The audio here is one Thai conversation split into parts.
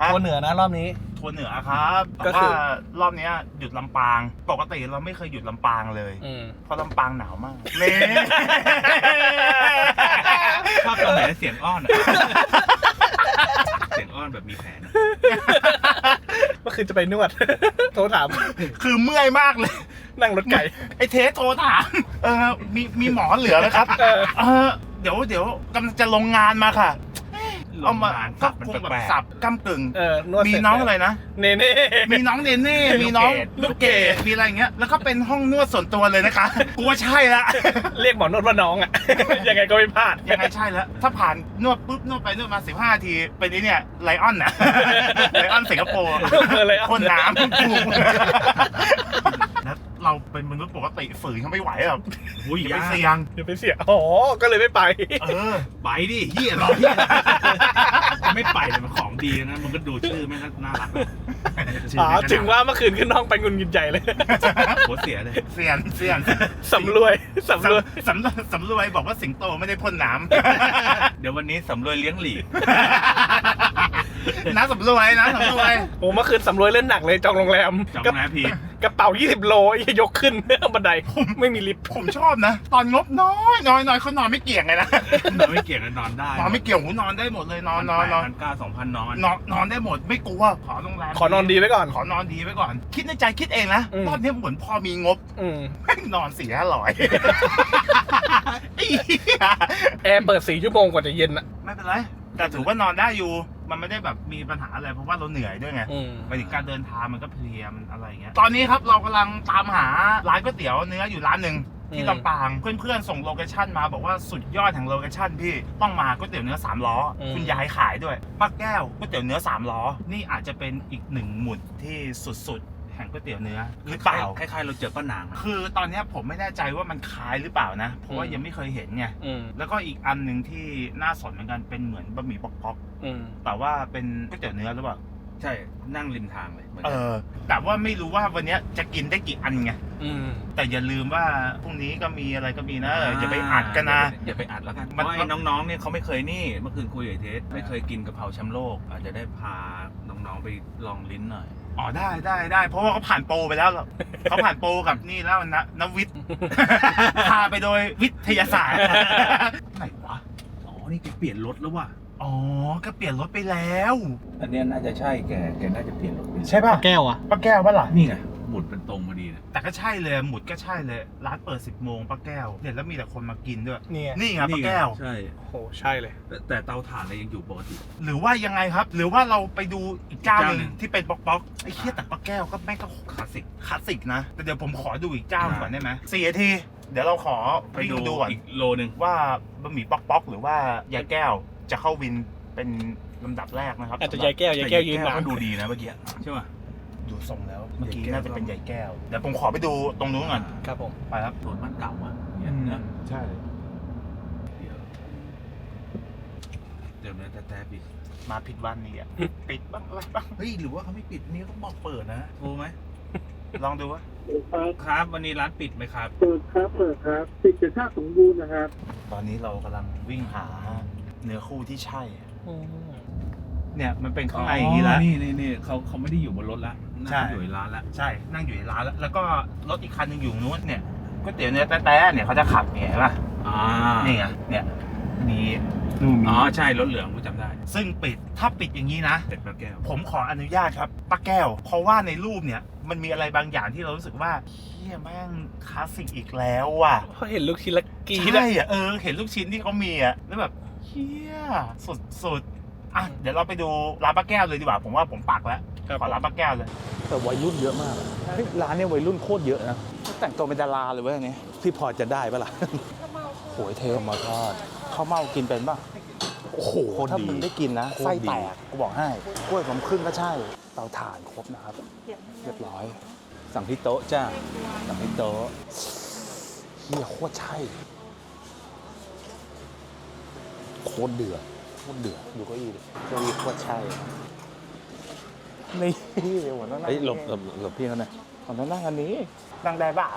ฮะตัวเหนือนะรอบนี้ ทัวร์เหนือครับก็แต่คือว่ารอบเนี้ยหยุดลำปาง ปกติเราไม่เคยหยุดลำปางเลย อืม เพราะลำปางหนาวมากเล่ชอบตอนไหนเสียงอ้อนอะเสียงอ้อนแบบมีแผนอะเมื่อคืนจะไปนวด โทรถาม คือเมื่อยมากเลย นั่งรถไก่ ไอ้เทสโทรถาม เออ มีมีหมอเหลือไหมครับ เออ เออ เดี๋ยวเดี๋ยวกำลังจะลงงานมาค่ะ เอามาโรงงานก็สับมันคงแบบแปลกสับกำกึ่ง เออนวดมีเสร็จน้องอะไรนะ เนเน่ มีน้องเนเน่ มีน้องลูลูกกเกเกดดมีอะไรอย่างเงี้ย แล้วก็เป็นห้องนวดส่วนตัวเลยนะคะ กูว่าใช่ละ เรียกหมอนวดว่าน้องอะ ยังไงก็ไม่พลาด ยังไงใช่แล้ว ถ้าผ่านนวดปุ๊บนวดไปนวดมา 15นาทีเป็นไอ้เนี่ยไลออนน่ะ ไลออนสิงคโปร์เออเลยพ่นน้ำกูแล้วเราเป็นมนุษย์ปกติฝืนเขาไม่ไหวหรอกอุ้ยอย่าไปยากเสี่ยง เดี๋ยวไปเสีย อ๋อ ก็เลยไม่ไป เออ ไปดิเฮียรอเฮีย ไม่ไปเลยมันของดีนะมันก็ดูชื่อแม่งก็น่ารักนะอ๋อถึงว่าเมื่อคืนขึ้นห้องไปงุนกินใจเลยโคตรเสียเลย เสี่ยงเสี่ยงสำรวยสำรวยสำสำสำรวยบอกว่าสิงโตไม่ได้พ่นน้เดี๋ยววันนี้สำรวยเลี้ยงหลีกำ น้าสำรวยนะสำรวย โอ้เมื่อคืนสำรวยเล่นหนักเลยจองโรงแรมจองกระนะพี่กระเป๋า 20 โลไอ้ยกขึ้นบันไดไม่มีลิฟต์ผมชอบนะ ตอนงบน้อยน้อยน้อยเขานอนไม่เกี่ยงเลยนะนอนไม่เกี่ยงกันนอนได้นอนไม่เกี่ยงหูนอนได้หมดเลยนอนนอนนอนพันเก้าสองพันนอนนอนนอนได้หมดไม่กลัวขอโรงแรมขอนอนดีไว้ก่อน ขอนอนดีไว้ก่อน คิดในใจคิดเองนะอืมรอบนี้เหมือนพอมีงบอืมแม่งนอนสี่ห้าร้อยไอ้เหี้ยแอร์เปิดสี่ชั่วโมงกว่าจะเย็นอะไม่เป็นไรแต่ถือว่านอนได้อยู่ มันไม่ได้แบบมีปัญหาอะไรเพราะว่าเราเหนื่อยด้วยไงอืมหมายถึงการเดินทางมันก็เพลียมันอะไรอย่างเงี้ยตอนนี้ครับเรากำลังตามหาร้านก๋วยเตี๋ยวเนื้ออยู่ร้านหนึ่งที่อืมลำปางเพื่อนๆส่งโลเคชั่นมาบอกว่าสุดยอดแห่งโลเคชั่นพี่ต้องมาก๋วยเตี๋ยวเนื้อสามล้ออคุณยายขายด้วยป้าแก้วก๋วยเตี๋ยวเนื้อสามล้อ นี่อาจจะเป็นอีกหนึ่งหมุดที่สุดๆ แห่งก๋วยเตี๋ยวเนื้อหรือเปล่า คล้ายๆ เราเจอป้านางนะ คือตอนเนี้ยผมไม่แน่ใจว่ามันคล้ายหรือเปล่านะ เพราะว่าอืม ยังไม่เคยเห็นไง อืมแล้วก็อีกอันหนึ่งที่น่าสนเหมือนกันเป็นเหมือนบะหมี่ป๊อกอืมๆแต่ว่าเป็นก๋วยเตี๋ยวเนื้อหรือเปล่า ใช่นั่งริมทางเลยเหมือนเอกันอ แต่ว่าไม่รู้ว่าวันเนี้ยจะกินได้กี่อันไง อืมแต่อย่าลืมว่าพรุ่งนี้ก็มีอะไรก็มีนะอย่าไปอัดกันนะ อย่าไปอัดแล้วกันมัเพนราะไอ้น้องๆเนี่ยเขาไม่เคยนี่เมื่อคืนคุยกับเทสไม่เคยกินกะเพราแชมป์โลก อาจจะได้พาน้องๆไปลองลิ้นหน่อย อ๋อได้ได้ได้เพราะว่าเขาผ่านโปรไปแล้วหรอกเขาผ่านโปรกับนี่แล้วนะนวิทย์ พาไปโดยวิทยาศาสตร์ ไหนวะ อ๋อ นี่แกเปลี่ยนรถแล้วว่ะ อ๋อ ก็เปลี่ยนรถไปแล้ว อันเนี้ยน่าจะใช่แก แกน่าจะเปลี่ยนรถไปใช่ป่ะแก้วอะป้าแก้วป่ะล่ะนี่ไง หมุดเป็นตรงพอดีนะแต่ก็ใช่เลยหมุดก็ใช่เลย ร้านเปิด 10โมงป้าแก้วเห็นแล้วมีแต่คนมากินด้วย เนี่ยนี่ไงป้าแก้ว ใช่โอ้โหใช่เลย แต่แต่เตาถ่านอะไรยังอยู่ปกติ หรือว่ายังไงครับ หรือว่าเราไปดูอีกเจ้าหนึ่งเจ้าหนึ่งที่เป็นป๊อกป๊อกไอ้เคียแต่ป้าแก้วก็แม่งก็คลาสสิกคลาสสิกนะแต่เดี๋ยวผมขอดูอีกเจ้าก่อนได้ไหมสี่นาทีเดี๋ยวเราขอไปวิ่งดูดูก่อนอีกโลนึงว่าบะหมี่ป๊อกป๊อกหรือว่ายายแก้ว จะเข้าวินเป็นลำดับแรกนะครับอาจจะยายแก้วยายแก้วยืนแต่นานก็ดูดีนะเมื่อกี้ใช่ป่ะดูทรงแล้วเมื่อกี้ยายแก้วน่าจะเป็นยายแก้วเดี๋ยวผมขอไปดูตรงนู้นก่อนครับผมไปครับโซนบ้านเก่าอะเนี่ยนะ ใช่ เดี๋ยวเดี๋ยวนะแต่แต่ปิดมาผิดวันนี่อะปิดบ้างอะไรบ้างเฮ้ยหรือว่าเขาไม่ปิดนี่เขาบอกเปิดนะโทรไหมลองดูวะครับครับวันนี้ร้านปิดไหมครับ เปิดครับเปิดครับติดกระชากสมบูรณ์นะครับ ตอนนี้เรากำลังวิ่งหา เนื้อคู่ที่ใช่อะอืมเนี่ยมันเป็นข้างในอย่างนี้แล้ว นี่นี่นี่เขาเขาไม่ได้อยู่บนรถละใช่ นั่งอยู่ในร้านละใช่ นั่งอยู่ในร้านแล้ว แล้วก็รถอีกคันหนึงอยู่นู้นเนี่ยก๋วยเตี๋ยวเนื้อแต้ๆเนี่ยเขาจะขับเนี่ยเห็นป่ะอ่านี่ไงเนี่ยมีนู่นมีอ๋อใช่รถเหลืองกูจำได้ซึ่งปิดถ้าปิดอย่างนี้นะ เป็ดปลาแก้ว ผมขออนุญาตครับป้าแก้ว เพราะว่าในรูปเนี่ยมันมีอะไรบางอย่างที่เรารู้สึกว่าเฮียแม่งคลาสสิกอีกแล้วว่ะเพราะเห็นลูกทีละกรีดใช่อะอะเออเห็นลูกชิ้นที่เขามีอะแล้วแบบ เฮียสุดสุดๆอะเดี๋ยวเราไปดูร้านป้าแก้วเลยดีกว่า ผมว่าผมปักแล้วครับ ขอร้านป้าแก้วเลย แต่วัยรุ่นเยอะมากอะเฮ้ยร้านเนี่ยวัยรุ่นโคตรเยอะนะ แต่งตัวเป็นดาราเลยเว้ยอันนี้พี่พอจะได้ปะล่ะ โหยเทมาทอดข้าวเมากินเป็นป่ะ โอ้โหถ้ามึงได้กินนะ โคตรไส้ดีแตก กูบอกให้ กล้วยผมครึ่งก็ใช่ เตาถ่านครบนะครับ เรียบร้อย สั่งที่โต๊ะจ้าสั่งที่โต๊ะเฮียโคตรใช่ โคตรเดือดโคตรเดือดดูเก็อีดิเก้าอี้โคตรใช่นี่หัวต้องนั่งเฮ้ยหลบหลบหลบพี่เขาหน่อยหัวต้องนั่งอันนี้ นั่งได้เปล่า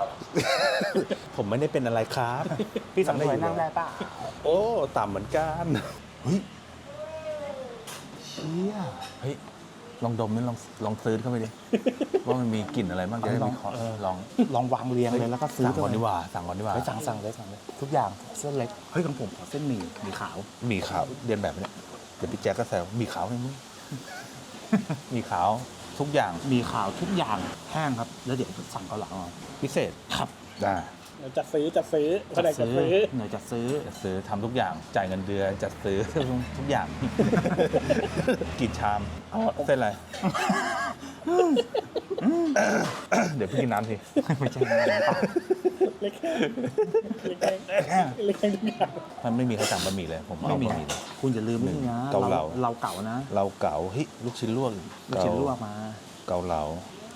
ผมไม่ได้เป็นอะไรครับ พี่สังเวยนั่งได้เปล่าโอ้ ต่ำเหมือนกัน เฮ้ยเชี่ยเฮ้ย ลองดมนี่ลองลองซื้อเข้าไปดิ ว่ามันมีกลิ่นอะไรบ้างจะได้ลองวิเคราะห์เออลองลองวางเรียงเลยแล้วก็ซื้อสั่งก่อนไปดีกว่าสั่งก่อนดีกว่าเฮ้ยสั่งสั่งเลยสั่งเลยทุกอย่างเส้นเล็กเฮ้ยของผมขอเส้นหมี่หมี่ขาวหมีขาวเรียนแบบเนี้ยเดี๋ยวพี่แจ๊คก็แซวหมีขาวไงมึงหมีขาวทุกอย่างหมี่ขาวทุกอย่างแห้งครับ แล้วเดี๋ยวสั่งเกาเหลาเอาพิเศษครับได้ เดี๋ยวจัดซื้อจัดซื้อแผนกจัดซื้อหน่วยจะซื้อจะซื้อทำทุกอย่าง จ่ายเงินเดือนจัดซื้อทุกอย่างกี่ชามเอาเส้นอะไร เดี๋ยวพี่กินน้ำสิไม่ใช่น้ำเปล่าเล็กแค่เล็กแค่เล็กแค่ทุกอย่างมันไม่มีใครสั่งบะหมี่เลย ผมเอาไม่มีบะหมี่เลยคุณอย่าลืมนี่นะเกาเหลาเราเก่านะ เราเก๋าเฮ้ยลูกชิ้นลวกลูกชิ้นลวกมา เกาเหลา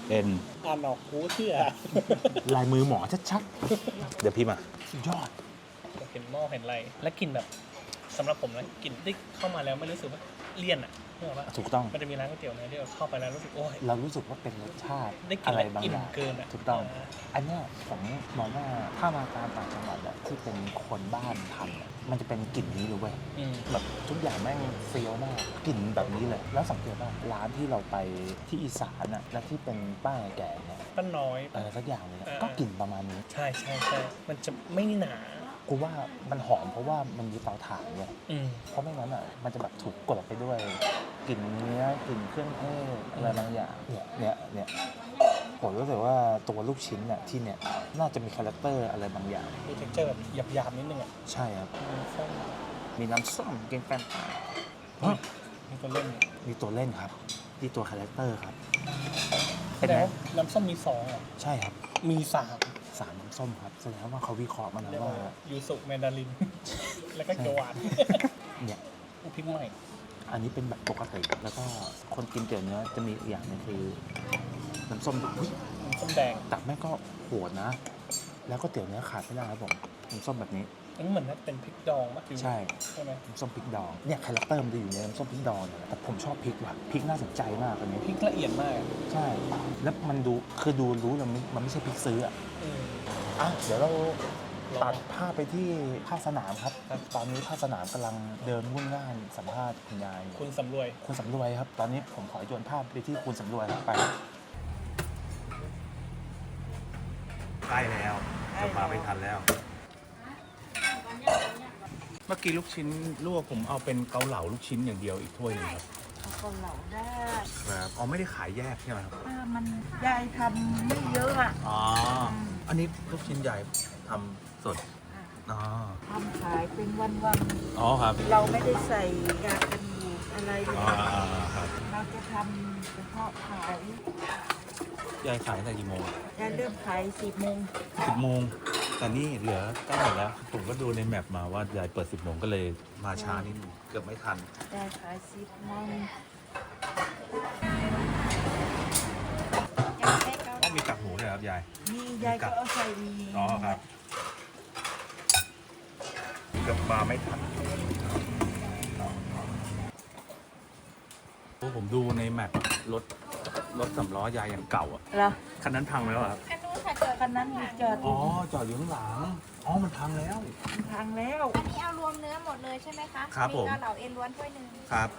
เอ็น อ่านออกกูเชื่อลายมือหมอชัดเดี๋ยวพี่มาๆสุดยอด เห็นหม้อเห็นอะไร และกลิ่นแบบสำหรับผมนะกลิ่นที่เข้ามาแล้วไม่รู้สึกว่าเลี่ยนอะนึกออกปะถูกต้อง มันจะมีร้านก๋วยเตี๋ยวเนี่ยที่เราเข้าไปแล้วรู้สึกโอ้ย เรารู้สึกว่าเป็นรสชาติได้กลิ่นอะไรแบบบางอิ่อมย่างเกินอะถูกต้องาอันเนี้ยผมมองว่าถ้ามาตามต่างจังหวัดอะที่เป็นคนบ้านทำอะ มันจะเป็นกลิ่นนี้เลยเว้ยอืม แบบทุกอย่างแม่งเฟี้ยวมากกลิ่นแบบนี้เลยแล้วสังเกตว่าร้านที่เราไปที่อีสานอะและที่เป็นป้าแก่เนี่ยป้าน้อย เออสักอย่างเลยอะเออ ก็กลิ่นประมาณนี้ ใช่ใช่ใช่มันจะไม่หนากูว่ามันหอมเพราะว่ามันมีเตาถ่านเนี่ยอืม เพราะไม่งั้นอะมันจะแบบถูกกลบไปด้วยกลิ่นเนื้อกลิ่นเครื่องเทศอะไรบางอย่างเนี่ยเนี่ยเนี่ย ผมรู้สึกว่าตัวลูกชิ้นเนี่ยที่เนี่ยน่าจะมีคาแรคเตอร์อะไรบางอย่าง มีเท็กเจอร์แบบหยาบๆนิดนึงอะใช่ครับมันส้มมีน้ำส้มกินแฟนตามีตัวเล่นเนี่ยมีตัวเล่นครับนี่ตัวคาแรคเตอร์ครับ แสเป็นดงไงว่าน้ำส้มมีสองเหรอใช่ครับมีสามสามน้ำส้มครับแสดงว่าเขาวิเคราะห์มาแล้วเรียกว่าว่ายูสุแมนดาริน แล้วก็เกียวหวานเนี่ยอุพิกใหม่อันนี้เป็นแบบปกติแล้วก็คนกินเตี๋ยวเนื้อจะมีอีกอย่างหนึงคือ น้ำส้มอุ๊ยน้ำส้มแดงแต่แม่งก็โหดนะ แล้วก็เตี๋ยวเนื้อขาดไม่ได้ครับผมน้ำส้มแบบนี้ อันนี้เหมือนน่าจะเป็นพริกดองมะใช่ ใช่ไหมน้ำส้มพริกดอง เนี่ยคาแรคเตอร์มันจะอยู่ในน้ำส้มพริกดองเนี่ยแหละแต่ผมชอบพริกว่ะพริกน่าสนใจมากอันนี้ พริกละเอียดมากอะใช่ แล้วมันดูคือดูรู้เลยมันมันไม่ใช่พริกซื้ออะอืมอะเดี๋ยวเราลองตัดภาพไปที่ภาคสนามครับ ตอนนี้ภาคสนามกำลังเดินวุ่นง่านสัมภาษณ์คุณยายอยู่คุณสำรวย คุณสำรวยครับ ตอนนี้ผมขอโยนภาพไปที่คุณสำรวยครับไปครับ ใกล้แล้วจะมาไม่ทันแล้ว เมื่อกี้ลูกชิ้นลวกผมเอาเป็นเกาเหลาลูกชิ้นอย่างเดียวอีกถ้วยหนึงครับเอาคนเหลาได้ครับอ๋อไม่ได้ขายแยกใช่ไหมครับถ้ามันยายทำไม่เยอะอะอ๋ออันนี้ลูกชิ้นใหญ่ทำสดอ๋อทำขายเป็นวันอ๋อครับๆ เราไม่ได้ใส่กากกันบูดอะไรเลอ๋อยครับเราจะทำเฉพาะขาย ยายขายตั้งแต่กี่โมงยายเริ่มขายสิบโมงสิบโมง แต่นี่เหลือใกล้หมดแล้ว ผมก็ดูในแมปมาว่ายายเปิดสิบโมงก็เลยมาช้านิดนึงเกือบไม่ทันยายขายสิบโมงต้องมีกากหมูด้วยครับยายนี่ยายก็เอาใส่มีอ๋อครับ เกือบมาไม่ทันโอ้ผมดูในแมปรถ รถสำล้อยายอย่างเก่าอะเหรอคันนั้นพังแล้วเหรอครับอันนู้นค่ะจอดคันนั้นมีจอดอ๋อจอดอยู่ข้างหลังอ๋อมันพังแล้ว ทางแล้ว อันนี้เอารวมเนื้อหมดเลยใช่ไหมคะครับผม เกาเหลาเอ็นล้วนถ้วยหนึ่งครับ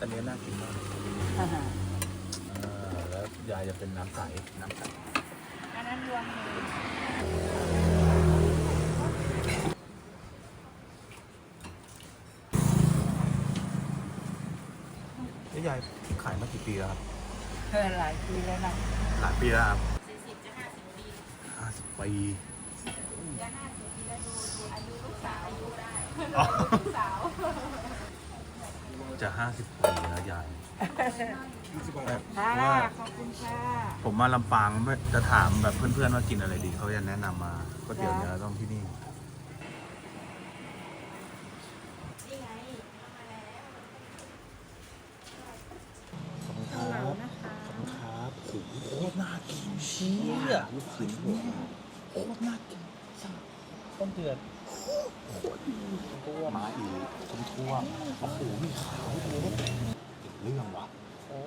อันนี้น่ากินมากอ่าแล้วยายจะเป็นน้ำใสน้ำใส อันนั้นรวมเลยนี่ยายขายมากี่ปีแล้วครับเออหลายปีแล้วนะหลายปีแล้วครับห้าสิบปีจะห้าสิบปีแล้วดูดูอายุลูกสาวอายุได้อ๋อลูกสาวจะห้าสิบปีแล้วยายค่ะว่าขอบคุณค่ะผมมาลำปางจะถามแบบเพื่อนๆว่ากินอะไรดีเขาจะแนะนำมาก๋วยเตี๋ยวเนื้อต้องที่นี่นี่ กินเชี่ยลูกชิ้นหัวโคตรน่ากินต้นเดือนมาอีกทุ่มท่วมโอ้โหมีขาวเลยอีกเรื่องว่ะโอ้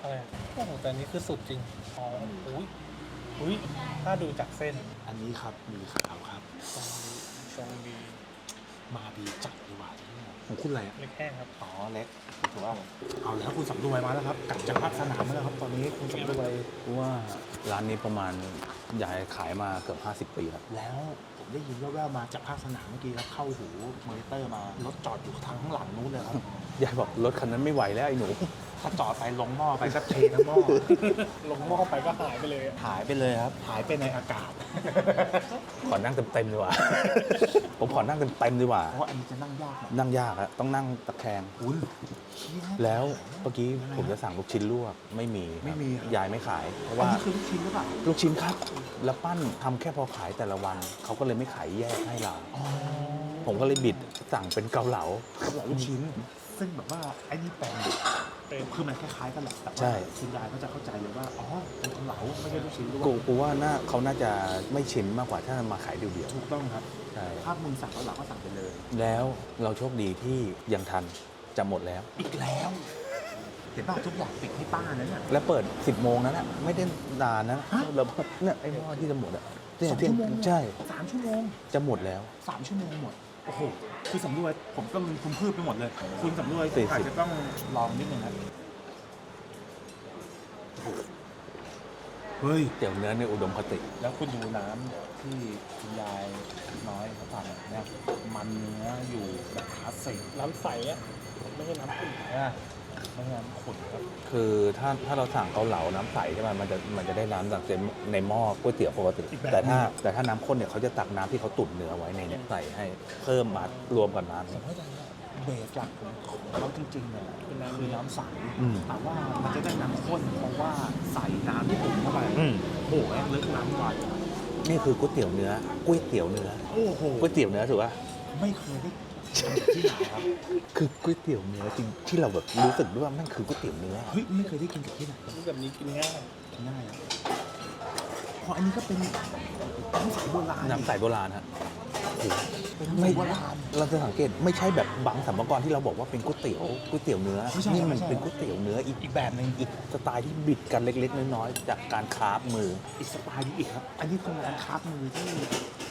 อะไรอะโอ้โหแต่อันนี้คือสุดจริงอ๋ออุ้ยอุ้ยถ้าดูจากเส้น อันนี้ครับมีขาวครับ ทรงดีทรงดี มาดีจัดดีกว่าของคุณอะไรอะ เล็กแห้งครับ อ๋อเล็กถือว่าเอาแล้วคุณสำรวยมาแล้วครับกลับจากภาคสนามมาแล้วครับตอนนี้คุณสำรวยว่าร้านนี้ประมาณยายขายมาเกือบ 50 ปีแล้ว แล้วผมได้ยินแว่วๆมาจากภาคสนามเมื่อกี้ครับเข้าหูมอนิเตอร์มารถจอดอยู่ทางข้างหลังนู้นเลยครับ ยายบอกรถคันนั้นไม่ไหวแล้วไอ้หนู ถ้าจอดไปลงหม้อไปก็เททั้งหม้อลงหม้อไปก็หายไปเลยอะหายไปเลยครับ หายไปในอากาศ ขอนั่งเต็มๆดีกว่า ผมขอนั่งเต็มๆดีกว่า เพราะว่าอันนี้จะนั่งยากหน่อยนั่งยากอะต้องนั่งตะแคงคุณเชี่ย แล้วเมื่อกี้ผมจะสั่งลูกชิ้นลวกไม่มีครับไม่มีครับ ยายไม่ขาย เพราะอันว่านี้คือลูกชิ้นหรือเปล่าลูกชิ้นครับ แล้วปั้นทำแค่พอขายแต่ละวันเขาก็เลยไม่ขายแยกให้เรา อ๋อผมก็เลยบิดสั่งเป็นเกาเหลาเขาบอกลูกชิ้น ซึ่งแบบว่าไอ้นี่แปลงเป็นคือมันคล้ายๆกันแหละแต่ใช่ว่าคุณยายก็จะเข้าใจเลยว่าอ๋อเป็นเกาเหลาไม่ใช่ลูกชิ้นด้วยกูกูว่าน่าเขาน่าจะไม่ชินมากกว่าถ้ามาขายเดี่ยวถูกต้องครับ ๆใช่ถ้ามึงสั่งเกาเหลาก็สั่งไปเลย แล้วเราโชคดีที่ยังทันจะหมดแล้ว อีกแล้ว เห็นป่ะทุกอย่างปิดให้ป้านั้นน่ะ แล้วเปิด 10โมงนั้นนะไม่ได้นานนะฮะ เราเนี่ยไอ้หม้อที่จะหมดอะเนี่ยสองที่ชั่วโมงใช่ สามชั่วโมงจะหมดแล้ว สามชั่วโมงหมด โอ้โห คือสำรวยผมก็มึนคุมพืชไปหมดเลย คุณสำรวยสี่สิบ อาจจะต้องลองนิดนึงครับเฮ้ย เตี๋ยวเนื้อในอุดมคติ แล้วคุณดูน้ำที่คุณยายน้อยเขาทำแบบเนี้ยมันเนื้ออยู่แบบคลาสสิกน้ำใสอะไม่ใช่น้ำขุ่นนะ ไม่งั้นขุ่นครับ คือถ้าถ้าเราสั่งเกาเหลาน้ำใสใช่ไหมมันจะมันจะได้น้ำจากในหม้อก๋วยเตี๋ยวปกติ อีกแบบแต่ถ้าหนึ่ง แต่ถ้าน้ำข้นเนี่ยเขาจะตักน้ำที่เขาตุ๋นเนื้อไว้ในเนี่ยใส่ให้เพิ่มมารวมกับน้ำผมเข้าใจว่าเบสหลักของเขาจริงๆเนี่ยเป็นน้ำคือน้ำใสอืม แต่ว่ามันจะได้น้ำข้นเพราะว่าใส่น้ำที่ตุ๋นเข้าไปอืมโอ้โหแม่งลึกน้ำกว่านี่คือก๋วยเตี๋ยวเนื้อก๋วยเตี๋ยวเนื้อโอ้โหก๋วยเตี๋ยวเนื้อถือว่าไม่เคยได้กิน ที่ไหนครับคือก๋วยเตี๋ยวเนื้อจริงที่เราแบบรู้สึกด้วยว่ามันคือก๋วยเตี๋ยวเนื้อ เฮ้ยไม่เคยได้กินกับที่ไหนแบบนี้กินง่ายง่ายอะเพราะอันนี้ก็เป็นน้ำใสโบราณน้ำใสโบราณฮะโอ้โหเป็นน้ำใสไม่โบราณ เราจะสังเกตไม่ใช่แบบบางสัมภาระที่เราบอกว่าเป็นก๋วยเตี๋ยวก๋วยเตี๋ยวเนื้อ ไม่ใช่นี่มันไม่ใช่ เป็นก๋วยเตี๋ยวเนื้ออีกอีกแบบหนึ่งอีกสไตล์ที่บิดกันเล็ก ๆ น้อยๆจากการคราฟมืออีกสไตล์นี้อีกครับ อันนี้คือการคับมือที่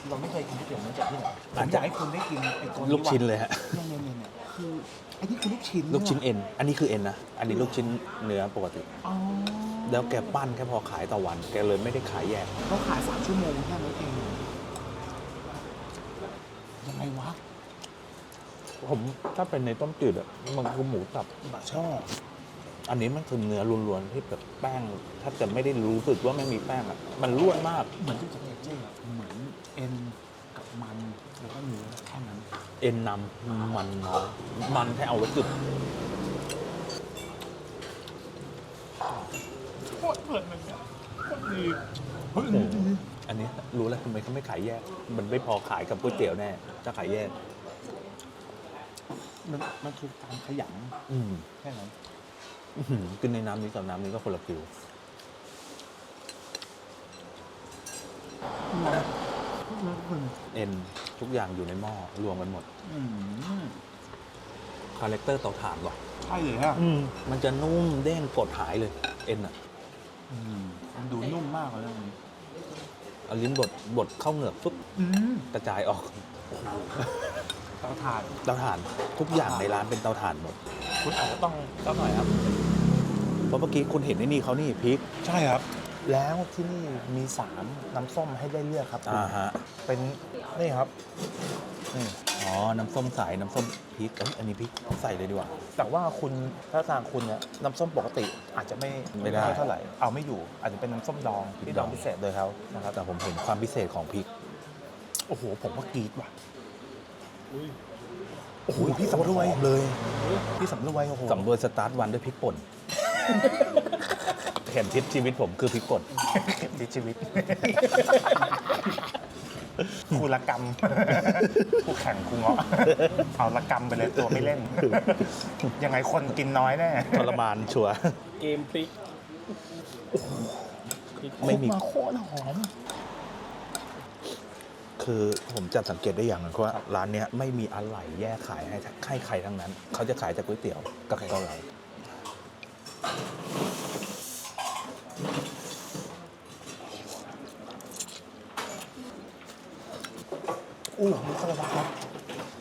เราไม่เคยกินก๋วยเตี๋ยวเนื้อจากที่ไหนผอาจมจะอยากให้คุณได้กินไอ้ตัวลูกชิ้นเลยฮะเนี่ยเนี่ยเนี่ยเนี่ยคือไอ้นี่คือลูกชิ้นลูกชิ้นเยเอ็นอันนี้คือเอ็นนะอันนี้ลูกชิ้นเนื้อปกติ อ๋อ แล้วแกปั้นแค่พอขายต่อวัน แกเลยไม่ได้ขายแยกเขาขายสามชั่วโมงแค่นั้นเองยังไงวะผมถ้าเป็นในต้มจืดอะมันคือหมูสับบะชอบอันนี้มันคือเนื้อล้วนๆที่แบบแป้ง ถ้าจะไม่ได้รู้สึกว่าไม่มีแป้งอะมันล้วนมากเหมือนที่จะเอเจอร์เหมือนเอ็นกับมันแล้วก็เนื้อแค่นั้น เอ็นนำมันน้อยมันแค่เอาไว้จุดโคตรเพลินเลยเนี่ยโคตรดีเฮ้ยอันนี้ดี อันนี้รู้แล้วทำไมเขาไม่ขายแยก มันไม่พอขายกับก๋วยเตี๋ยวแน่จะขายแยก มันมันคือการขยอืมำแค่นั้นอื้อหือกินในน้ำนี้กับน้ำนี้ก็คนละฟิวเอ็นทุกอย่างอยู่ในหม้อรวมกันหมดอืมคาแรคเตอร์เตาถ่านว่ะ ใช่เลยฮะ มันจะนุ่มเด้งกดหายเลย เอ็นอะ อืมมันดูนุ่มมากเลยอันนี้เอาลิ้นบดบดเข้าเหงือกปุ๊บอืมกระจายออก เตาถ่าน เตาถ่านทุกอย่างในร้านเป็นเตาถ่านหมด คุณอาจจะต้องสักหน่อยครับ เพราะเมื่อกี้คุณเห็นไอ้นี่เขานี่พริก ใช่ครับ แล้วที่นี่มีสามน้ำส้มให้ได้เลือกครับคุณอ่าฮะ เป็นนี่ครับนี่ อ๋อ น้ำส้มสายน้ำส้มพริกเอ้ยอันนี้พริกใส่เลยดีกว่า แต่ว่าคุณถ้าทางคุณเนี่ยน้ำส้มปกติอาจจะไม่ไม่ได้เท่าไหร่ เอาไม่อยู่ อาจจะเป็นน้ำส้มดองที่ดองพิเศษโดยเขานะครับแต่ผมเห็นความพิเศษของพริก โอ้โห ผมว่ากรีดว่ะอุ้ยโอ้โหพี่สำรวยเลยพี่สำรวยโอ้โหสำรวจสตาร์ทวันด้วยพริกป่นเห็นทิศชีวิตผมคือพริกป่นดีชีวิต คูละกรรมคู่แข่งคูเงาะเอาละกรรมไปเลยตัวไม่เล่น ยังไงคนกินน้อยแน่ทรมานชัวร์ เกมพลิกไม่มีคลุกาโคตรหอม คือผมจะสังเกตได้อย่างหนึงว่าร้านเนี้ยไม่มีอะไหล่แยกขายให้ให้ใครทั้งนั้น เขาจะขายแต่ก๋วยเตี๋ยวกับเกาเหลา อู้มีคาราบาว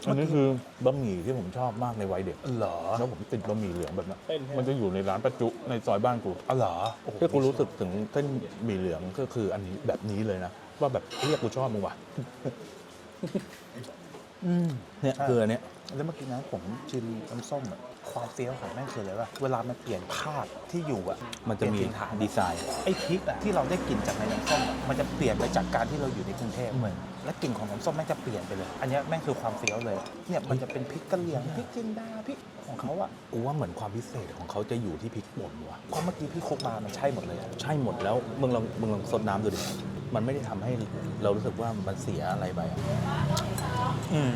อันนี้คือบะหมี่ที่ผมชอบมากในวัยเด็กเหรอแล้วผมติดบะหมี่เหลืองแบบนั้นเส้นใช่ไหมมันจะอยู่ในร้านประจุในซอยบ้านกูอ๋อเหรอโอ้โหที่กูรู้สึกถึงเส้นหมี่เหลืองก็คืออันนี้แบบนี้เลยนะ ว่าแบบเรียกกูชอบมึงว่ะอืมเนี่ยคืออันเนี้ยแล้วเมื่อกี้นะผมชิมน้ำส้มอะ ความเฟี้ยวของแม่งคืออะไรวะเวลามันเปลี่ยนภาพที่อยู่อะมันจะมีเปลี่ยนถิ่นฐานดีไซน์ ไอ้พริกอะที่เราได้กลิ่นจากในน้ำส้มอะมันจะเปลี่ยนไปจากการที่เราอยู่ในกรุงเทพเหมือน และกลิ่นของน้ำส้มแม่งจะเปลี่ยนไปเลย อันเนี้ยแม่งคือความเฟี้ยวเลยเนี่ยมันจะเป็นพริกกะเหรี่ยงพริกจินดาพริกของเขาอะกูว่าเหมือนความพิเศษของเขาจะอยู่ที่พริกป่นว่ะเพราะเมื่อกี้พี่คลุกมามันใช่หมดเลยอะใช่หมดแล้วมึงลองมึงลองซดน้ำดูดิมันไม่ได้ทำให้เรารู้สึกว่ามันเสียอะไรไปอะอืม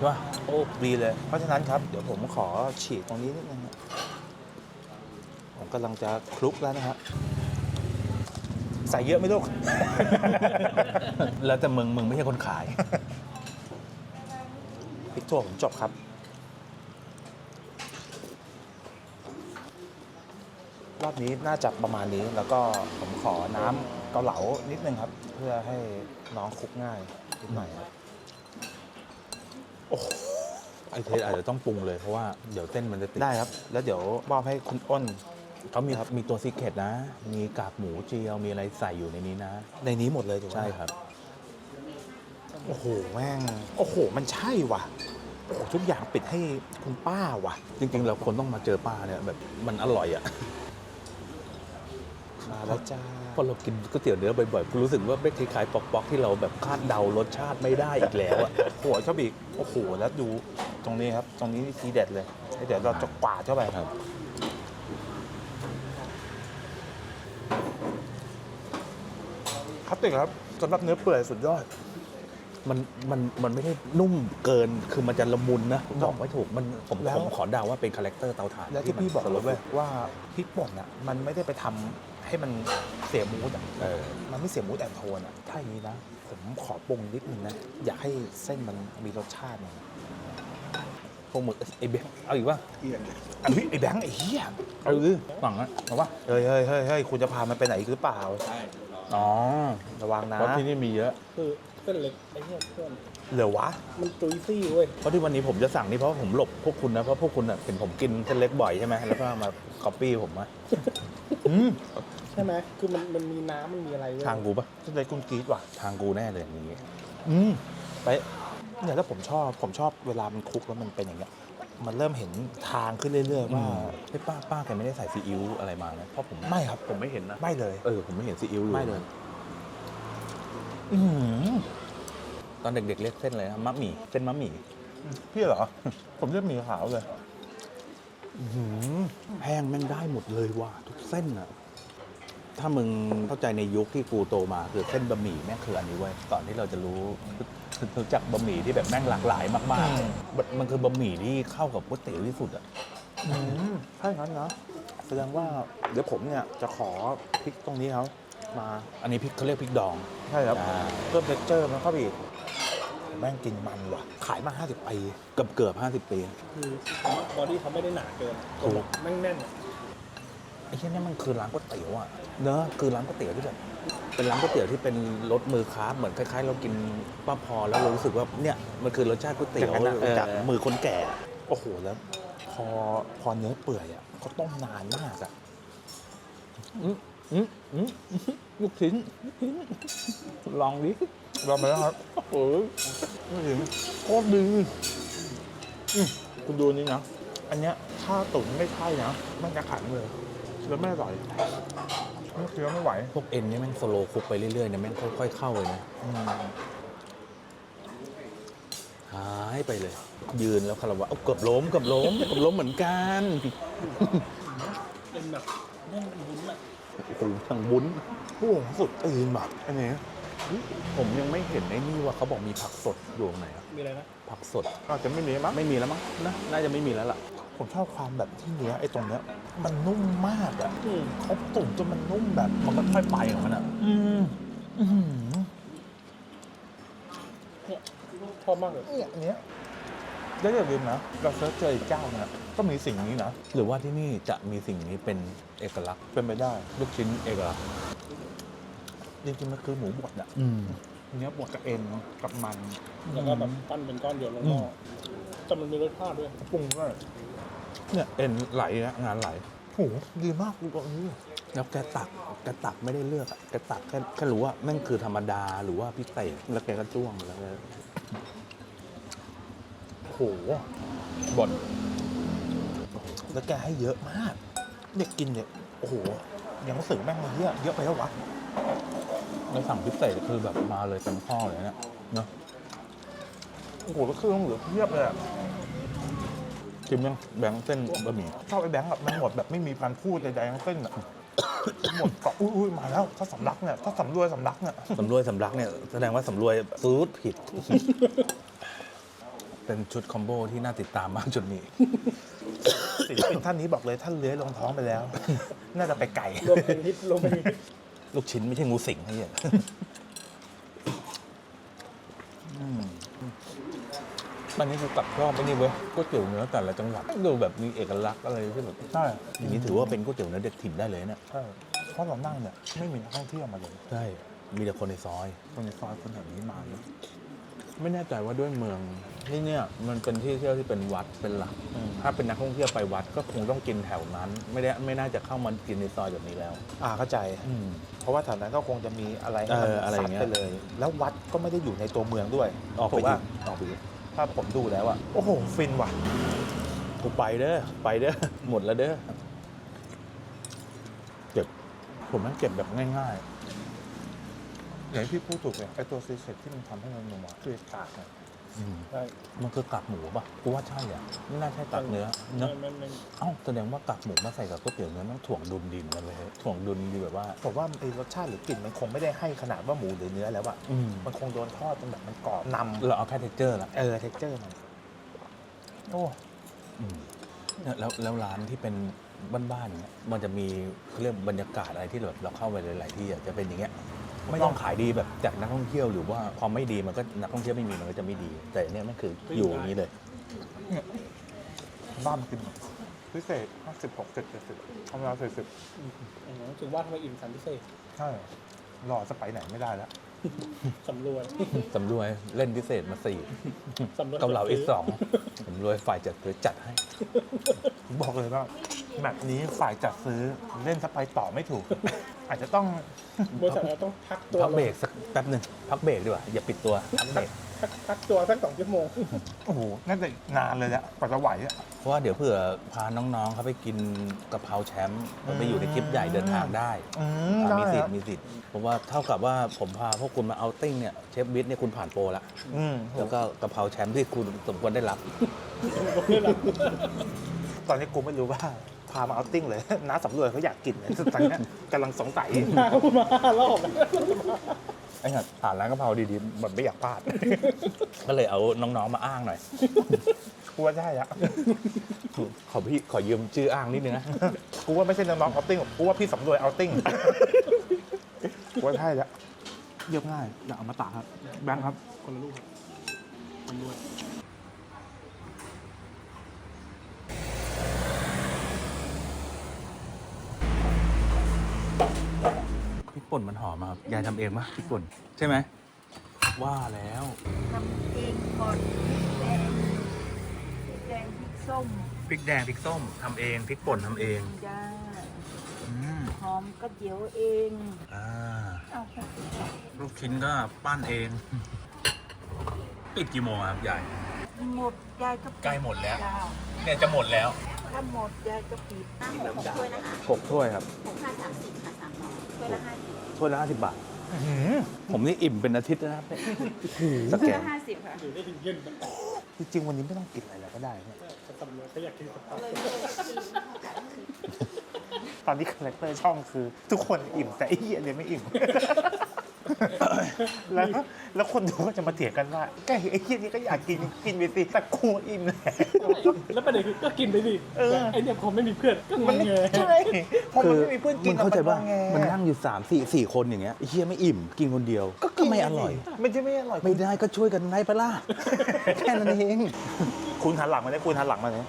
ใช่ปะโอ้ดีเลย เพราะฉะนั้นครับเดี๋ยวผมขอฉีดตรงนี้นิดนึงนะผมกำลังจะคลุกแล้วนะครับใส่เยอะไหมลูก แล้วแต่มึง มึงไม่ใช่คนขายพริกถั่วผมจบครับ รอบนี้น่าจะประมาณนี้แล้วก็ผมขอน้ำเกาเหลานิดนึงครับ เพื่อให้น้องคลุกง่ายนิดหน่อยครับ ไอเทสอาจจะต้องปรุงเลยเพราะว่าเดี๋ยวเส้นมันจะติดได้ครับ แล้วเดี๋ยวมอบให้คุณอ้น เขามีมีตัวซีเคร็ตนะ มีกากหมูเจียว มีอะไรใส่อยู่ในนี้นะ ในนี้หมดเลยถูกไหมใช่ครับ โอ้โหแม่ง โอ้โห มันใช่ว่ะโอ้โหทุกอย่างปิดให้คุณป้าว่ะ จริงๆเราคนต้องมาเจอป้าเนี่ยแบบมันอร่อยอะ มาแล้วจ้า พอเรากินก๋วยเตี๋ยวเนื้อบ่อยๆกูรู้สึกว่าไม่คล้ายๆปอกๆที่เราแบบคาดเดารสชาติไม่ได้อีกแล้วอะหัวเข้าไปอีกโอ้โหแล้วดูตรงนี้ครับ ตรงนี้ทีเด็ดเลยแล้วเดี๋ยวเราจะกวาดเข้าไปครับ ครับติกครับสำหรับเนื้อเปื่อยสุดยอด มันมันมันไม่ได้นุ่มเกินคือมันจะละมุนนะบอกไม่ถูกมันผมแล้ว ผมขอเดาว่าเป็นคาแรคเตอร์เตาถ่านแล้วที่พี่บอกมันเลยเว้ยว่าพริกป่นอะมันไม่ได้ไปทำ ให้มันเสียมูดอะเออ มันไม่เสียมูดแอนโทนอะถ้าอย่างนี้นะ ผมขอปรุงนิดนึงนะ อยากให้เส้นมันมีรสชาติหน่อยพวกมึงไอ้เบฟเอาอีกว่าอันนี้ไอ้แบงค์ไอ้เหี้ยเอาดิฝั่งนะเอาว่าเฮ้ยเฮ้ยเฮ้ยเฮ้ยคุณจะพามันไปไหนอีกหรือเปล่าอ๋อระวังนะเพราะที่นี่มีเยอะคือเส้นเล็กไอ้เนี่ยเพื่อนเหลือวะ มันจุยซี่เว้ยเพราะที่วันนี้ผมจะสั่งนี่เพราะผมหลบพวกคุณนะเพราะพวกคุณอะเห็นผมกินเส้นเล็กบ่อยใช่ไหมแล้วก็มาคอปปี้ผมอะ อืมใช่ไหมคือมันมันมีน้ำมันมีอะไรเว้ยทางกูปะเส้นเล็กคุณกรีดว่ะ ทางกูแน่เลยอย่างนี้ อืมไปะเนี่ยแล้วผมชอบผมชอบเวลามันคลุกแล้วมันเป็นอย่างเงี้ย มันเริ่มเห็นทางขึ้นเรื่อยๆว่าไอ้ยป้าป้าแกไม่ได้ใส่ซีอิ๊วอะไรมานะเพราะผมไม่ครับ ผมไม่เห็นนะ ไม่เลย เออผมไม่เห็นซีอิ๊วอยู่ไม่เลย อือหือตอนเด็กๆเรียกเส้นอะไรนะมะหมี่เส้นมะหมี่พี่เหรอ ผมเรียกหมีขาวเลยอื้อหือ แห้งแม่งได้หมดเลยว่ะทุกเส้นอะถ้ามึงเข้าใจในยุคที่กูโตมาคือเส้นบะหมี่แม่งคืออันนี้เว้ยก่อนที่เราจะรู้รู้จักบะหมี่ที่แบบแม่งหลากหลายมากอืมๆมันมันคือบะหมี่ที่เข้ากับก๋วยเตี๋ยวที่สุดอะอืมถ้าอย่างนั้นนะแสดงว่าเดี๋ยวผมเนี่ยจะขอพริกตรงนี้เขามา อันนี้พริกเขาเรียกพริกดอง ใช่ครับอ่าเพิ่มเท็กเจอร์มันเข้าไปอีก แม่งกินมันว่ะ ขายมา 50 ปี เกือบเกือบห้าสิบปี คือบอดี้เขาไม่ได้หนาเกินถูก แม่งแน่นอะไอ้เช่นนี่มันคือร้านก๋วยเตี๋ยวอะเนอะคือร้านก๋วยเตี๋ยวที่แบบเป็นร้านก๋วยเตี๋ยวที่เป็นรสมือค้าเหมือนคล้ายๆ เรากินป้าพอแล้วเรารู้สึกว่าเนี่ยมันคือรสชาติก๋วยเตี๋ยวอย่างนั้นนะจากมือคนแก่ โอ้โหแล้ว พอพอเนื้อเปื่อยอะเขาต้มนานมากอะอืมอืมอืมลูกชิ้นลูกชิ้นลองดิ ลองไปแล้วครับโอ้ยไม่ถึงโคตรดีคุณดูนี่นะ อันเนี้ยถ้าตุ๋นไม่ใช่นะ มันจะขังเลยแล้วไม่อร่อยไม่เคี้ยวไม่ไหว พวกเอ็นเนี่ยแม่งสโลว์คุกไปเรื่อยๆเนี่ยแม่งค่อยๆเข้าเลยนะอืมหายไปเลย ยืนแล้วคารวะเอาเกือบล้มเกือบล้มเกือบล้มเหมือนกันเป็นแบบแน่นวุ้นอะโอ้โหทั้งวุ้นโอ้โหสุดตีนแบบอันนี้ ผมยังไม่เห็นไอ้นี่ว่าเขาบอกมีผักสดอยู่ตรงไหนอะมีอะไรนะผักสดอาจจะไม่มีมั้งไม่มีแล้วมั้งนะน่าจะไม่มีแล้วล่ะ ผมชอบความแบบที่เนื้อไอ้ตรงเนี้ย มันนุ่มมากอะอืมเขาตุ๋นจนมันนุ่มแบบ มันก็ค่อยไปของมันอะอืมอืมเนี่ยชอบมากเลยเนี่ยอันเนี้ยแล้วอย่าลืมนะเราเซิร์ชเจออีกเจ้าเนี่ยก็มีสิ่งนี้นะหรือว่าที่นี่จะมีสิ่งนี้เป็นเอกลักษณ์เป็นไปได้ลูกชิ้นเอกลักษณ์ จริงๆมันคือหมูบดอะอืม เนื้อบดกับเอ็นกับมันแล้วก็แบบปั้นเป็นก้อนเดียวลงหม้อแต่มันมีรสชาติด้วยปรุงก็เนี่ยเอ็นไหลนะงานไหลโหดีมากดูตรงนี้แล้วแกตักแกตักไม่ได้เลือกอะแกตักแค่แค่รู้ว่าแม่งคือธรรมดาหรือว่าพิเศษแล้วแกก็จ้วงแล้วก็โหบดแล้วแกให้เยอะมาก เด็กกินเนี่ยโอ้โหยังรู้สึกแม่งมาเยอะเยอะไปแล้ววะ แล้วสั่งพิเศษคือแบบมาเลยเต็มข้อเลยเนี่ยเนาะโอ้โหแล้วเครื่องเหลือเพียบเลยอะชิมยังแบงค์เส้นบะหมี่ชอบไอ้แบงค์แบบมันหมดแบบไม่มีการพูดใดๆทั้งสิ้นอะ หมดก็อุ้ยอุ้ยมาแล้วถ้าสำลักเนี่ยถ้าสำรวยสำลักเนี่ย สำรวยสำรักเนี่ยแสดงว่าสำรวยซูดผิด เป็นชุดคอมโบที่น่าติดตามมากจุดนี้ ศิลปินท่านนี้บอกเลยท่านเลื้อยลงท้องไปแล้ว น่าจะไปไก่ รวมเป็นฮิตรวมเป็นฮิต ลูกชิ้นไม่ใช่งูสิงไอ้เหี้ยอืมอันนี้คือกลับรอบไปนี่เว้ยก๋วยเตี๋ยวเนื้อแต่ละจังหวัดดูแบบมีเอกลักษณ์อะไรที่แบบใช่อย่างนี้ถือว่าเป็นก๋วยเตี๋ยวเนื้อเด็ดถิ่นได้เลยเนี่ยใช่เพราะเรานั่งเนี่ยไม่มีนักท่องเที่ยวมาเลยใช่มีแต่คนในซอย คนในซอยคนแถวนี้มาเยอะ ไม่แน่ใจว่าด้วยเมืองที่เนี่ยมันเป็นที่เที่ยวที่เป็นวัดเป็นหลัก ถ้าเป็นนักท่องเที่ยวไปวัดก็คงต้องกินแถวนั้น ไม่ได้ไม่น่าจะเข้ามากินในซอยแบบนี้แล้วอ่าเข้าใจ อืม เพราะว่าแถวนั้นก็คงจะมีอะไรให้มันเอออะไรอซัย่าดงเงี้ย ไปเลย แล้ววัดก็ไม่ได้อยู่ในตัวเมืองด้วยออกไปถูกอีป่ะกออกไปอีกถ้าผมดูแล้วอะโอ้โหฟินว่ะกูไปเด้อไปเด้อหมดแล้วเด้อเก็บผมมันเก็บแบบง่าย อย่างที่พี่พูดถูกเลยไอตัวซีเซ็ตที่มันทำให้มันนัวคือกากเนี่ยๆอืมใช่มันคือกากหมูป่ะกูว่าใช่อะไม่น่าใช่กากเนื้อเนอะมันมันเอ้าแสดงว่ากากหมูมาใส่กับก๋วยเตี๋ยวเนื้อต้องถ่วงดุลดินกันเลยถ่วงดุลดีแบบว่า ผมว่าไอรสชาติหรือกลิ่นมันคงไม่ได้ให้ขนาดว่าหมูหรือเนื้อแล้วอะอืมมันคงโดนทอดจนแบบมันกรอบนำเราเอาแค่เท็กเจอร์ละเออเท็กเจอร์มันโอ้อืมเนี่ยแล้วแล้วร้านที่เป็นบ้านๆเนี่ยมันจะมีเขาเรียกบรรยากาศอะไรที่แบบเราเข้าไปหลายๆที่อะจะเป็นอย่างเงี้ย ไม่ต้องขายดีแบบจากนักท่องเที่ยวหรือว่าความไม่ดีมันก็นักท่องเที่ยวไม่มีมันก็จะไม่ดี แต่อันเนี่ยมันคืออยู่อย่างนี้เลย บ้านมันกินพิเศษห้าสิบหกสิบเจ็ดสิบธรรมดาสี่สิบอ๋อถึงว่าทำไมอิ่มสันพิเศษใช่หล่อจะไปไหนไม่ได้แล้วสำรวยสำรวยเล่นพิเศษมาสี่สำรวยเกาเหลาอีกสองสำรวยฝ่ายจัดซื้อจัดให้ผมบอกเลยว่า แบบนี้ฝ่ายจัดซื้อเล่นสไปต่อไม่ถูก อาจจะต้องบริษัทเราต้องพักตัวพักเบรกสักแป๊บหนึ่งพักเบรกดีกว่าอย่าปิดตัวพักเบรกพักพักตัวสักสองชั่วโมงโอ้โหน่าจะนานเลยแหละกว่าจะไหวอะเพราะว่าเดี๋ยวเผื่อพาน้องๆเขาไปกินกะเพราแชมป์ไปอยู่ในคลิปใหญ่เดินทางได้อืมอะได้มีสิทอะธิ์มีสิทธิ์เพราะว่าเท่ากับว่าผมพาพวกคุณมาเอาติ้งเนี่ยเชฟวิทย์เนี่ยคุณผ่านโปรแล้วอืมแล้วก็กะเพราแชมป์ที่คุณสมควรได้รับ ตอนนี้กูไม่รู้ว่า พามาเอาติ้งเลยน้าสำรวยเขาอยากกินเลยตอนเนี้ยกำลังสงสัยพาคุณมาห้ารอบแล้วไอ้ห่าผ่านร้านกะเพราดีๆมันไม่อยากพลาด ก็เลยเอาน้องๆมาอ้างหน่อยกูว่าใช่ละขอพี่ขอยืมชื่ออ้างนิดนึงนะกูว่าไม่ใช่น้องๆเอาติ้งหรอกกูว่าพี่สำรวยเอาติ้งกูว่าใช่ละเรียบง่ายอยากเอามาตากครับ แบงค์ครับ คนละลูกครับสำรวย พริกป่นมันหอมมากยายทำเองปะพริกป่นใช่ไหมว่าแล้ว ทำเองก่อนพริกแดงพริกแดงพริกส้มพริกแดงพริกส้มทำเองพริกป่นทำเองจ้าอืมหอมก็เดี๋ยวเอง อ่าเอาไปลูกชิ้นก็ปั้นเอง ปิดกี่โมงครับยาย หมดยายก็ปิดใกล้หมดแล้ว จ้าเนี่ยจะหมดแล้ว ถ้าหมดยายก็ปิดหกถ้วยครับ หกห้าสามสิบค่ะสามร้อย ถ้วยละห้าสิบถ้วยละห้าสิบบาท ผมนี่อิ่มเป็นอาทิตย์แล้วนะครับเนี่ยสถ้แกวยนละห้าสิบค่ะ อยู่ได้ถึงเย็นนะจริงๆวันนี้ไม่ต้องกินอะไรแล้วก็ได้เนี่ยแต่สำรวยเขาอยากกินสต๊อกตอนนี้คาแรคเตอร์ช่องคือ ทุกคนอิ่มแต่ไอ้เหี้ยเนี่ยไม่อิ่ม แล้วแล้วคนดูก็จะมาเถียงกันว่าก็ไอ้เหี้ยนี่ก็อยากกินกินไปสิแต่กูอิ่มแหละ แล้วประเด็นคือก็กินไปดิเออ ไอเนี่ยพอไม่มีเพื่อนก็งมันงไม่เงยใช่พอมันไม่มีเพื่อนกินมึงเข้าใจป่ะอไงมันนั่งอยู่สามสี่สี่คนอย่างเงี้ยไอ้เฮียไม่อิ่มกินคนเดียวก็ไม่อร่อย ไม่ใช่ไม่อร่อย ไม่ได้ก็ช่วยกันไงปะล่ะ แค่นั้นเอง คุณหันหลังมาเนี่ยคุณหันหลังมาเนี่ย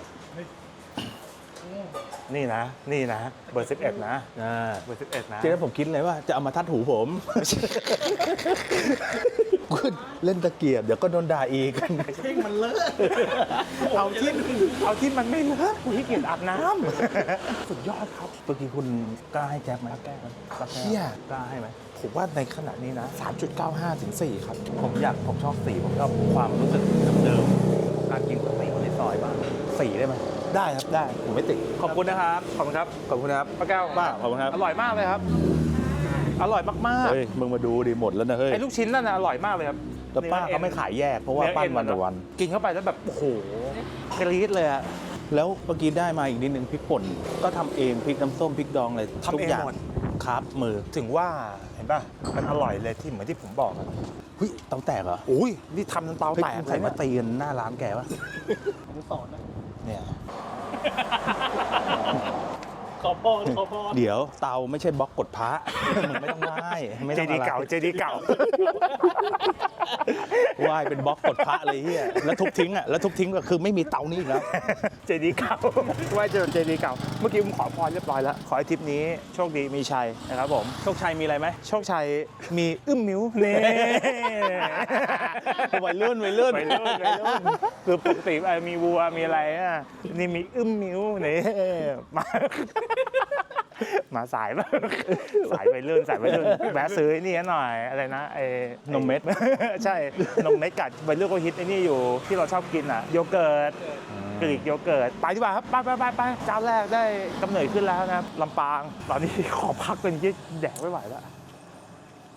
นี่นะ นี่นะ เบอร์สิบเอ็ดนะอ่าเบอร์สิบเอ็ดนะเจ๊ผมคิดเลยว่าจะเอามาทัดหูผมขึ้นเล่นตะเกียบ เดี๋ยวก็โดนด่าอีกเช่งมันเลอะเอาที่เอาที่มันไม่เลอะกูที่เกียจอาบน้ำสุดยอดครับเมื่อกี้คุณกล้าให้แจ็คไหมแก้เชี่ยกล้าให้ไหมผมว่าในขณะนี้นะ 3.95 ถึง 4 ครับ ผมอยากผมชอบสีผมชอบความรู้สึกเดิมๆการกินก๋วยเตี๋ยวในซอยบ้างสีได้ไหม ได้ครับได้ผมไม่ติด ขอบคุณนะครับ ขอบคุณครับ ขอบคุณครับป้าแก้วป้าขอบคุณครับ อร่อยมากเลยครับ อร่อยมากเฮ้ยมึงมาดูดิหมดแล้วนะเฮ้ยๆไอ้ลูกชิ้นนั่นนะอร่อยมากเลยครับแล้วป้าเขาไม่ขายแยกเพราะว่าปั้นวันต่อวัน กินเข้าไปแล้วแบบโอ้โหกรี๊ดเลยอะ แล้วเมื่อกี้ได้มาอีกนิดนึงพริกป่นก็ทำเองพริกน้ำส้มพริกดองอะไรทำทุกเองอย่างหมด ครับมือถึงว่าเห็นป่ะมันอร่อยเลยที่เหมือนที่ผมบอกอะเฮ้ยเตาแตกเหรออุ้ยนี่ทำจนเตาเฮ้ยแตกคุณเลใส่ยมาเนี่ยตีกันหน้าร้านแกวะผมสอนนะ เนี่ย ขอพรขอพรเดี๋ยวเตาไม่ใช่บล็อกกดพระมึงไม่ต้องไหว้ไม่เจต้องดีอะไร เก่าเจดีเก่า ไหว้เป็นบล็อกกดพระเลยเฮียแล้วทุบทิ้งอะแล้วทุบทิ้งก็คือไม่มีเตานี่อีกแล้วเจดีเก่าไหว่าเจอเจดีเก่า เมื่อกี้ผมขอพรเรียบร้อยแล้ว ขอให้ทริปนี้โชคดีมีชัยนะครับผม โชคชัยมีอะไรไหม โชคชัยมีอึ้มมิ้วเน่ วัยรุ่นวัยรุ่น วัยรุ่นวัยรุ่นคือปกติเอ่อมีวัวมีอะไรอะนี่มีอึ้มมิ้วเน่มามาสายมากสายไปเรื่นสายไปเรื่นแวะซื้อไอ้นี่หน่อยอะไรนะไอ้นมเม็ด ใช่นมเม็ดกัดไปเรื่นก็ฮิตไอ้นี่อยู่ที่เราชอบกินอะโยเกิร์ตกรีกโยเกิร์ตไปดีกว่าครับไปไปไปไปเจ้าแรกได้กำเนิดขึ้นแล้วนะครับลำปาง ตอนนี้ขอพักเป็นยี่แดกไม่ไหวแล้ว